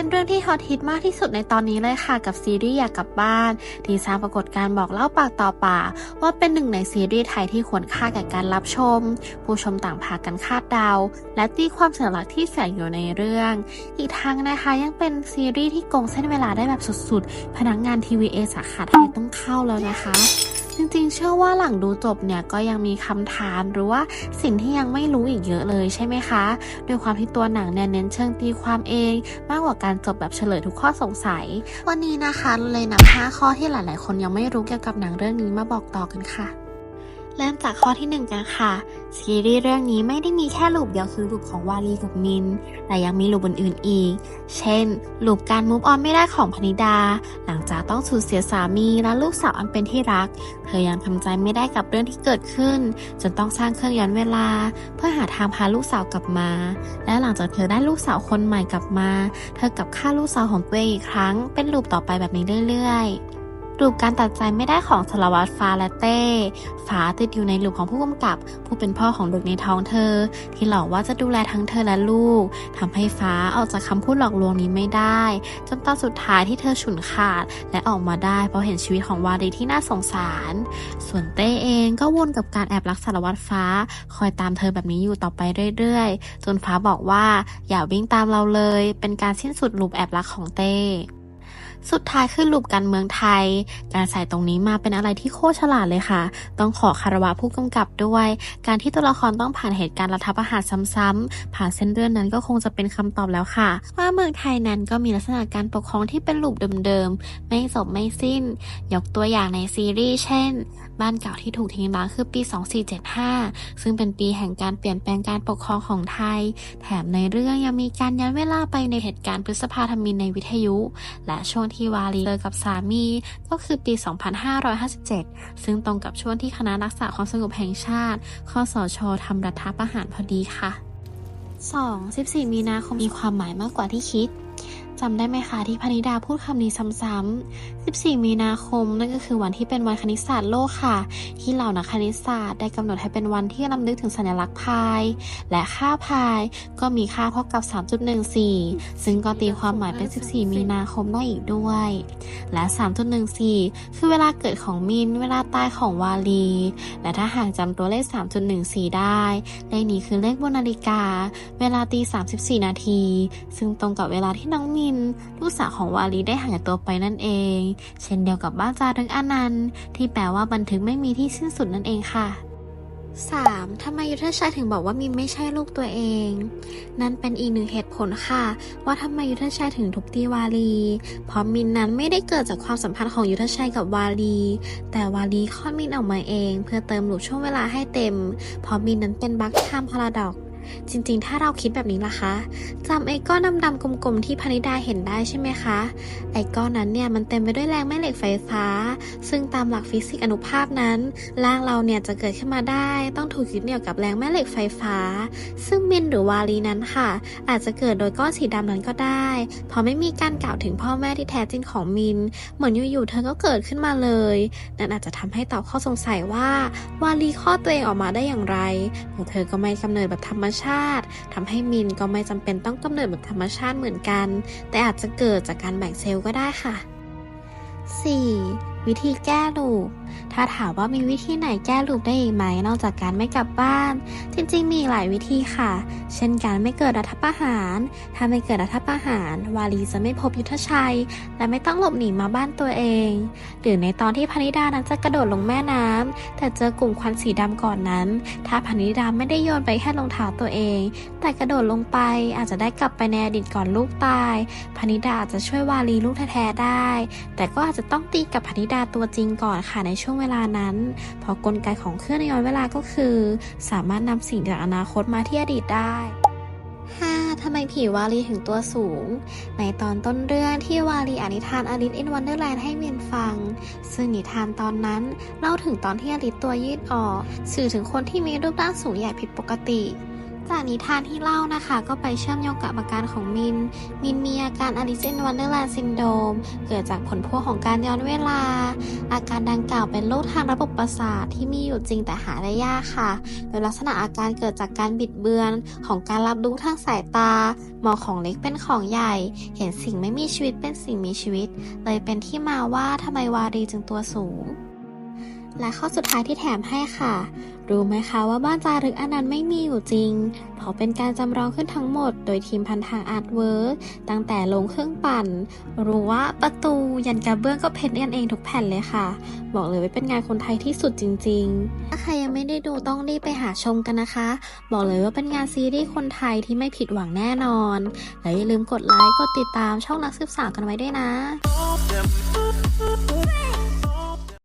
เป็นเรื่องที่ฮอตฮิตมากที่สุดในตอนนี้เลยค่ะกับซีรีส์อยากกลับบ้าน ที่สร้างปรากฏการณ์บอกเล่าปากต่อปากว่าเป็นหนึ่งในซีรีส์ไทยที่ควรค่าแก่การรับชม ผู้ชมต่างพากันคาดเดา และตีความสัญลักษณ์ที่แฝงอยู่ในเรื่อง อีกทั้งนะคะยังเป็นซีรีส์ที่โกงเส้นเวลาได้แบบสุดๆ พนักงานทีวีเอสาขาไทยต้องเข้าแล้วนะคะ จริงๆ เชื่อว่าหลังดูจบเนี่ยก็ยังมีคำถามหรือว่าสิ่งที่ยังไม่รู้อีกเยอะเลยใช่ไหมคะด้วยความที่ตัวหนังเนี่ยเน้นเชิงตีความเอง มากกว่าการจบแบบเฉลยทุกข้อสงสัย วันนี้นะคะเราเลยนำ5ข้อที่หลายๆ คนยังไม่รู้เกี่ยวกับหนังเรื่องนี้มาบอกต่อกันค่ะ เริ่มจากข้อที่หนึ่งกันค่ะ ซีรีส์เรื่องนี้ไม่ได้มีแค่ลูปเดียวคือลูปของวาลีกับมิน แต่ยังมีลูปอื่นๆอีก เช่นลูปการมูฟออนไม่ได้ของพนิดา หลังจากต้องสูญเสียสามีและลูกสาวอันเป็นที่รัก เธอยังทำใจไม่ได้กับเรื่องที่เกิดขึ้น จนต้องสร้างเครื่องย้อนเวลา เพื่อหาทางพาลูกสาวกลับมา และหลังจากเธอได้ลูกสาวคนใหม่กลับมา เธอกับฆ่าลูกสาวของตัวเองอีกครั้ง เป็นลูปต่อไปแบบนี้เรื่อย ๆ ลูปการตัดใจไม่ได้ของสารวัตรฟ้าและเต้ฟ้าติดอยู่ในลูปของผู้กำกับ ผู้เป็นพ่อของเด็กในท้องเธอ ที่หลอกว่าจะดูแลทั้งเธอและลูกทำให้ฟ้าออกจากคำพูดหลอกลวงนี้ไม่ได้ จนตอนสุดท้ายที่เธอฉุนขาดและออกมาได้ เพราะเห็นชีวิตของวารีที่น่าสงสาร ส่วนเต้เองก็วนกับการแอบรักสารวัตรฟ้า คอยตามเธอแบบนี้อยู่ต่อไปเรื่อยๆ จนฟ้าบอกว่าอย่าวิ่งตามเราเลย เป็นการสิ้นสุดลูปแอบรักของเต้ สุดท้ายคือลูปการเมืองไทย การใส่ตรงนี้มาเป็นอะไรที่โคตรฉลาดเลยค่ะ ต้องขอคารวะผู้กำกับด้วย การที่ตัวละครต้องผ่านเหตุการณ์รัฐประหารซ้ำๆผ่านเส้นเรื่องนั้นก็คงจะเป็นคำตอบแล้วค่ะ ว่าเมืองไทยนั้นก็มีลักษณะการปกครองที่เป็นลูปเดิมๆไม่จบไม่สิ้น ยกตัวอย่างในซีรีส์เช่น บ้านเก่าที่ถูกทิ้งร้างคือปี 2475 ซึ่งเป็นปีแห่งการเปลี่ยนแปลงการปกครองของไทย แถมในเรื่องยังมีการย้อนเวลาไปในเหตุการณ์พฤษภาธมินในวิทยุ และช่วงที่วาลีเจอกับสามี ก็คือปี 2557 ซึ่งตรงกับช่วงที่คณะรักษาความสงบแห่งชาติคสชทำรัฐประหารพอดีค่ะ 2. 14 มีนาคมมีความหมายมากกว่าที่คิด จำได้ไหมคะที่พนิดาพูดคำนี้ซ้ำๆ 14 มีนาคมนั่นก็คือวันที่เป็นวันคณิตศาสตร์โลกค่ะ ที่เหล่านักคณิตศาสตร์ได้กำหนดให้เป็นวันที่รำลึกถึงสัญลักษณ์พาย และค่าพายก็มีค่าเท่ากับ 3.14 ซึ่งก็ตีความหมายเป็น 14 มีนาคมได้อีกด้วย และ 3.14 คือเวลาเกิดของมิน เวลาตายของวาลี และถ้าหากจำตัวเลข 3.14 ได้ เลขนี้คือเลขบนนาฬิกา เวลาตี 34 นาที ซึ่งตรงกับเวลาที่น้องมิน ลูกสาวของวาลีได้หายตัวไปนั่นเอง เช่นเดียวกับบ้านจารึกอนันต์ที่แปลว่าบันทึกไม่มีที่สิ้นสุดนั่นเองค่ะ 3. ทำไมยุทธชัยถึงบอกว่ามินไม่ใช่ลูกตัวเอง นั่นเป็นอีกหนึ่งเหตุผลค่ะ ว่าทำไมยุทธชัยถึงทุบตีวาลี เพราะมินนั้นไม่ได้เกิดจากความสัมพันธ์ของยุทธชัยกับวาลี แต่วาลีคลอดมินออกมาเอง เพื่อเติมหลูปช่วงเวลาให้เต็ม เพราะมินนั้นเป็นบัคไทม์พาราดอก จริงๆ ถ้าเราคิดแบบนี้ล่ะคะจำไอ้ก้อนดำๆกลมๆที่พนิดาเห็นได้ใช่ไหมคะ ไอ้ก้อนนั้นเนี่ยมันเต็มไปด้วยแรงแม่เหล็กไฟฟ้า ซึ่งตามหลักฟิสิกส์อนุภาคนั้นร่างเราเนี่ยจะเกิดขึ้นมาได้ ต้องถูกยึดเหนี่ยวกับแรงแม่เหล็กไฟฟ้า ซึ่งมินหรือวาลีนั้นค่ะ อาจจะเกิดโดยก้อนสีดำนั้นก็ได้ เพราะไม่มีการกล่าวถึงพ่อแม่ที่แท้จริงของมิน เหมือนอยู่ๆเธอก็เกิดขึ้นมาเลยนั่นอาจจะทำให้ตอบข้อสงสัยว่าวาลีคลอตัวเองออกมาได้อย่างไรเพราะเธอก็ไม่กำเนิดแบบธรรมชาติทำให้มินก็ไม่จำเป็นต้องกำเนิดแบบธรรมชาติเหมือนกัน แต่อาจจะเกิดจากการแบ่งเซลล์ก็ได้ค่ะ 4. วิธีแก้ลูกถ้าถามว่ามีวิธีไหนแก้ลูปได้อีกไหมนอกจากการไม่กลับบ้าน จริงๆ มีหลายวิธีค่ะ เช่นการไม่เกิดรัฐประหาร ถ้าไม่เกิดรัฐประหาร วาลีจะไม่พบยุทธชัย และไม่ต้องหลบหนีมาบ้านตัวเอง หรือในตอนที่พนิดานั้นจะกระโดดลงแม่น้ำแต่เจอกลุ่มควันสีดำก่อนนั้น ถ้าพนิดาไม่ได้โยนไปแค่รองเท้าตัวเอง แต่กระโดดลงไปอาจจะได้กลับไปในอดีตก่อนลูกตายพนิดาอาจจะช่วยวาลีลูกแท้ๆได้ แต่ก็อาจจะต้องตีกับพนิดาตัวจริงก่อนค่ะในช่วงเวลานั้น เพราะกลไกของเครื่องย้อนเวลาก็คือ สามารถนำสิ่งจากอนาคตมาที่อดีตได้ 5. ทำไมผีวาลีถึงตัวสูง ในตอนต้นเรื่องที่วาลีอ่านนิทานอลิสอินวันเดอร์แลนด์ให้เมียนฟัง ซึ่งนิทานตอนนั้นเล่าถึงตอนที่อลิสตัวยืดออก สื่อถึงคนที่มีรูปร่างสูงใหญ่ผิดปกติ จากนิทานที่เล่านะคะ ก็ไปเชื่อมโยงกับอาการของมิน มินมีอาการอลิเซ in วันเดอร์แลนด์ซินโดมเกิดจากผลพวงของการย้อนเวลา อาการดังกล่าวเป็นโรคทางระบบประสาทที่มีอยู่จริงแต่หาได้ยากค่ะ โดยลักษณะอาการเกิดจากการบิดเบือนของการรับรู้ทางสายตา มองของเล็กเป็นของใหญ่ เห็นสิ่งไม่มีชีวิตเป็นสิ่งมีชีวิต เลยเป็นที่มาว่าทำไมวารีจึงตัวสูง และข้อสุดท้ายที่แถมให้ค่ะ รู้ไหมคะว่าบ้านจารึกอันนั้นไม่มีอยู่จริง เพราะเป็นการจำลองขึ้นทั้งหมด โดยทีมพันทางอาร์ตเวิร์ตั้งแต่ลงเครื่องปั่นรู้ว่าประตูยันกระเบื้องก็เพ้นท์กันเองทุกแผ่นเลยค่ะ บอกเลยว่าเป็นงานคนไทยที่สุดจริง ๆ ถ้าใครยังไม่ได้ดูต้องรีบไปหาชมกันนะคะ บอกเลยว่าเป็นงานซีรีส์คนไทยที่ไม่ผิดหวังแน่นอน และอย่าลืมกดไลค์กดติดตามช่องนักศึกษากันไว้ด้วยนะ Them